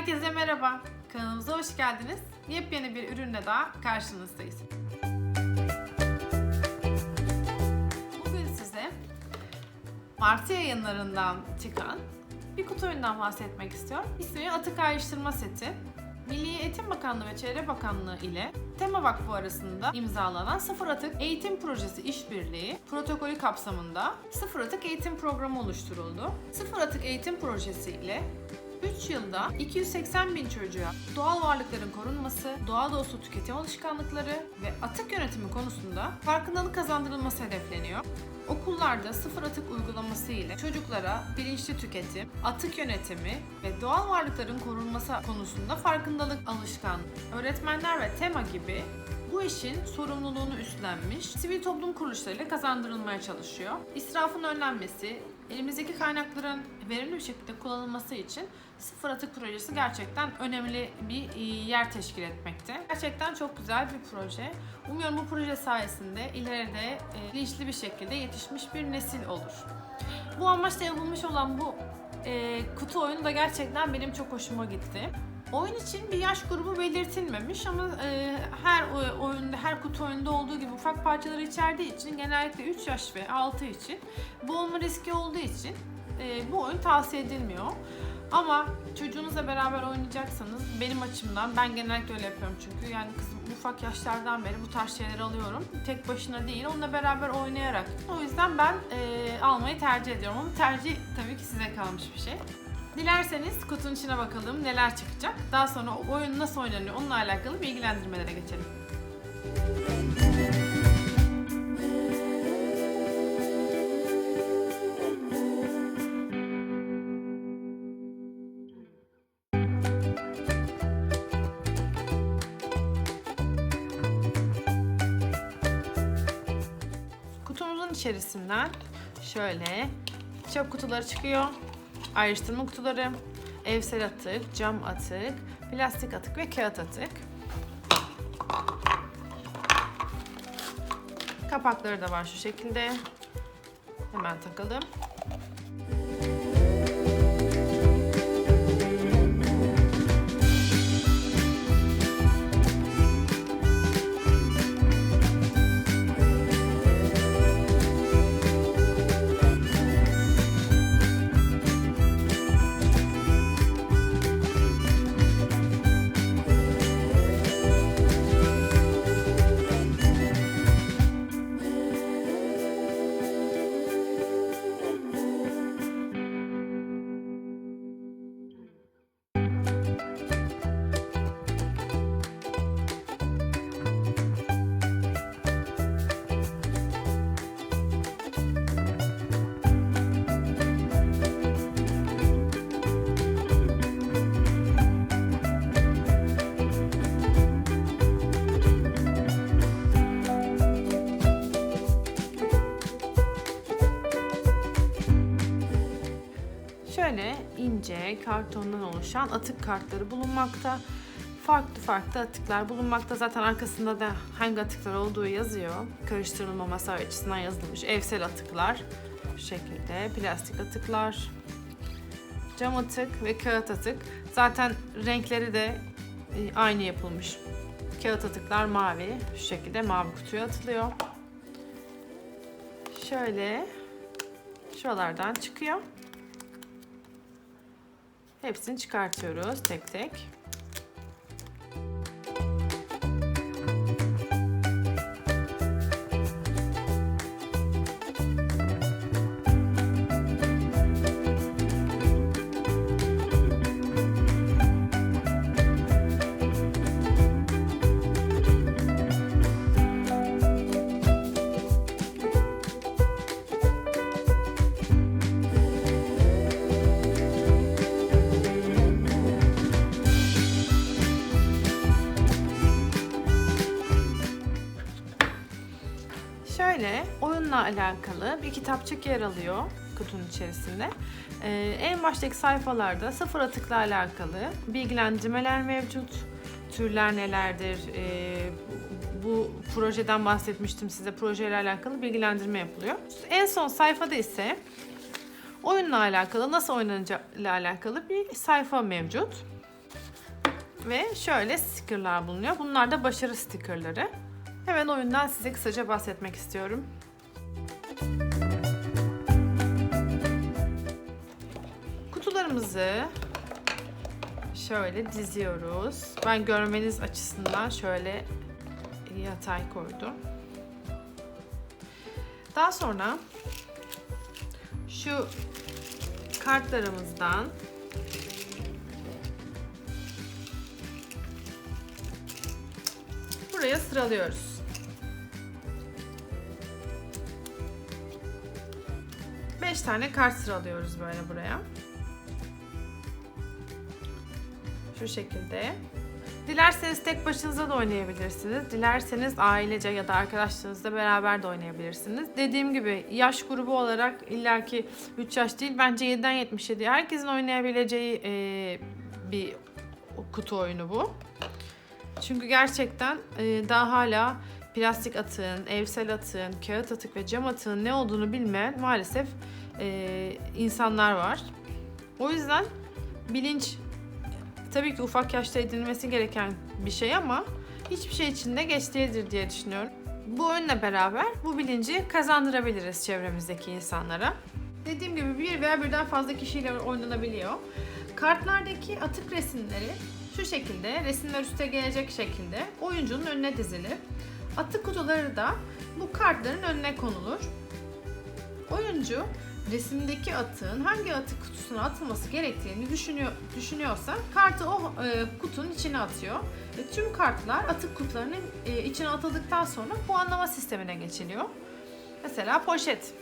Herkese merhaba. Kanalımıza hoş geldiniz. Yepyeni bir ürünle daha karşınızdayız. Bugün size Martı yayınlarından çıkan bir kutu oyundan bahsetmek istiyorum. İsmi Atık Ayrıştırma Seti. Milli Eğitim Bakanlığı ve Çevre Bakanlığı ile Tema Vakfı arasında imzalanan Sıfır Atık Eğitim Projesi İşbirliği protokolü kapsamında Sıfır Atık Eğitim Programı oluşturuldu. Sıfır Atık Eğitim Projesi ile 3 yılda 280 bin çocuğa doğal varlıkların korunması, doğa dostu tüketim alışkanlıkları ve atık yönetimi konusunda farkındalık kazandırılması hedefleniyor. Okullarda sıfır atık uygulaması ile çocuklara bilinçli tüketim, atık yönetimi ve doğal varlıkların korunması konusunda farkındalık alışkanlığı. Öğretmenler ve tema gibi bu işin sorumluluğunu üstlenmiş sivil toplum kuruluşlarıyla kazandırılmaya çalışıyor. İsrafın önlenmesi, elimizdeki kaynakların verimli bir şekilde kullanılması için Sıfır Atık Projesi gerçekten önemli bir e, yer teşkil etmekte. Gerçekten çok güzel bir proje. Umuyorum bu proje sayesinde ileride e, bilinçli bir şekilde yetişmiş bir nesil olur. Bu amaçla yapılmış olan bu e, kutu oyunu da gerçekten benim çok hoşuma gitti. Oyun için bir yaş grubu belirtilmemiş ama e, her oyunda, her kutu oyunda olduğu gibi ufak parçaları içerdiği için genellikle 3 yaş ve 6 için boğulma riski olduğu için e, bu oyun tavsiye edilmiyor. Ama çocuğunuzla beraber oynayacaksanız benim açımdan ben genellikle öyle yapıyorum çünkü yani kızım ufak yaşlardan beri bu tarz şeyleri alıyorum. Tek başına değil onunla beraber oynayarak. O yüzden ben e, almayı tercih ediyorum ama tercih tabii ki size kalmış bir şey. Dilerseniz kutunun içine bakalım neler çıkacak. Daha sonra oyun nasıl oynanıyor onunla alakalı bilgilendirmelere geçelim. Kutumuzun içerisinden şöyle çöp kutuları çıkıyor. Ayrıştırma kutuları, evsel atık, cam atık, plastik atık ve kağıt atık. Kapakları da var şu şekilde. Hemen takalım. İnce kartondan oluşan atık kartları bulunmakta. Farklı farklı atıklar bulunmakta. Zaten arkasında da hangi atıklar olduğu yazıyor. Karıştırılmaması açısından yazılmış. Evsel atıklar. Şu şekilde plastik atıklar. Cam atık ve kağıt atık. Zaten renkleri de e, aynı yapılmış. Kağıt atıklar mavi. Şu şekilde mavi kutuya atılıyor. Şöyle şuralardan çıkıyor. Hepsini çıkartıyoruz tek tek. Alakalı bir kitapçık yer alıyor kutunun içerisinde. Ee, en baştaki sayfalarda sıfır atıkla alakalı bilgilendirmeler mevcut. Türler nelerdir? Ee, bu projeden bahsetmiştim size. Projeyle alakalı bilgilendirme yapılıyor. En son sayfada ise oyunla alakalı, nasıl oynanacağıyla alakalı bir sayfa mevcut. Ve şöyle stickerlar bulunuyor. Bunlar da başarı stickerları. Hemen oyundan size kısaca bahsetmek istiyorum. Kutularımızı şöyle diziyoruz. Ben görmeniz açısından şöyle yatay koydum. Daha sonra şu kartlarımızdan buraya sıralıyoruz. Beş tane kart sıralıyoruz böyle buraya. Şu şekilde. Dilerseniz tek başınıza da oynayabilirsiniz. Dilerseniz ailece ya da arkadaşlarınızla beraber de oynayabilirsiniz. Dediğim gibi yaş grubu olarak illaki 3 yaş değil bence 7'den 77 herkesin oynayabileceği e, bir kutu oyunu bu. Çünkü gerçekten e, daha hala plastik atığın, evsel atığın, kağıt atık ve cam atığın ne olduğunu bilmeyen maalesef e, insanlar var. O yüzden bilinç tabii ki ufak yaşta edinilmesi gereken bir şey ama hiçbir şey için de geç değildir diye düşünüyorum. Bu oyunla beraber bu bilinci kazandırabiliriz çevremizdeki insanlara. Dediğim gibi bir veya birden fazla kişiyle oynanabiliyor. Kartlardaki atık resimleri şu şekilde resimler üste gelecek şekilde oyuncunun önüne dizilir. Atık kutuları da bu kartların önüne konulur. Oyuncu resimdeki atığın hangi atık kutusuna atılması gerektiğini düşünüyor düşünüyorsa kartı o e, kutunun içine atıyor. Ve tüm kartlar atık kutularının e, içine atıldıktan sonra puanlama sistemine geçiliyor. Mesela poşet.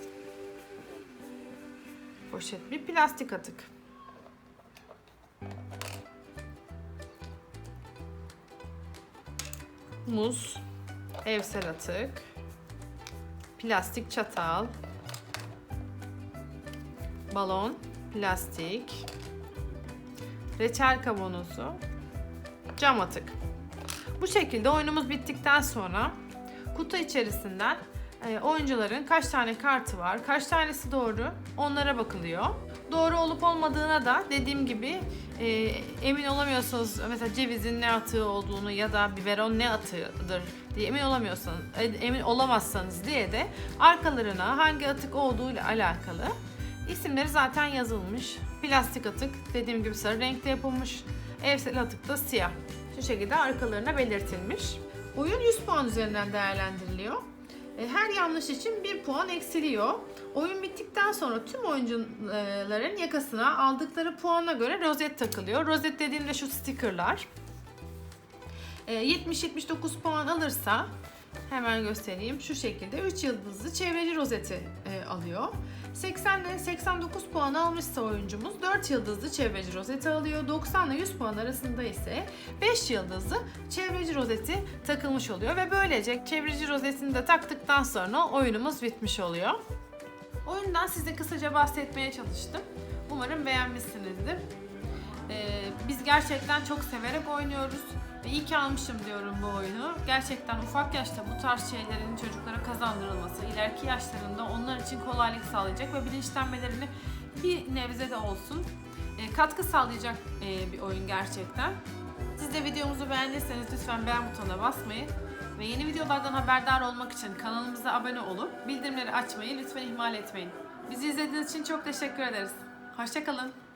Poşet bir plastik atık. Muz, evsel atık, plastik çatal, balon, plastik, reçel kavanozu, cam atık. Bu şekilde oyunumuz bittikten sonra kutu içerisinden e, oyuncuların kaç tane kartı var, kaç tanesi doğru onlara bakılıyor. Doğru olup olmadığına da dediğim gibi e, emin olamıyorsanız mesela cevizin ne atığı olduğunu ya da biberon ne atığıdır diye emin olamıyorsanız e, emin olamazsanız diye de arkalarına hangi atık olduğu ile alakalı isimleri zaten yazılmış. Plastik atık dediğim gibi sarı renkte yapılmış. Evsel atık da siyah. Şu şekilde arkalarına belirtilmiş. Oyun 100 puan üzerinden değerlendiriliyor. E, Her yanlış için 1 puan eksiliyor. Oyun bittikten sonra tüm oyuncuların yakasına aldıkları puana göre rozet takılıyor. Rozet dediğimde şu stickerlar. E, 70-79 puan alırsa hemen göstereyim şu şekilde 3 yıldızlı çevreci rozeti e, alıyor. 80 ile 89 puan almışsa oyuncumuz 4 yıldızlı çevreci rozeti alıyor. 90 ile 100 puan arasında ise 5 yıldızlı çevreci rozeti takılmış oluyor ve böylece çevreci rozetini de taktıktan sonra oyunumuz bitmiş oluyor. Oyundan size kısaca bahsetmeye çalıştım. Umarım beğenmişsinizdir. Ee, biz gerçekten çok severek oynuyoruz. Ve iyi ki almışım diyorum bu oyunu. Gerçekten ufak yaşta bu tarz şeylerin çocuklara kazandırılması, ileriki yaşlarında onlar için kolaylık sağlayacak ve bilinçlenmelerini bir nebze de olsun e, katkı sağlayacak e, bir oyun gerçekten. Siz de videomuzu beğendiyseniz lütfen beğen butonuna basmayı ve yeni videolardan haberdar olmak için kanalımıza abone olup bildirimleri açmayı lütfen ihmal etmeyin. Bizi izlediğiniz için çok teşekkür ederiz. Hoşçakalın.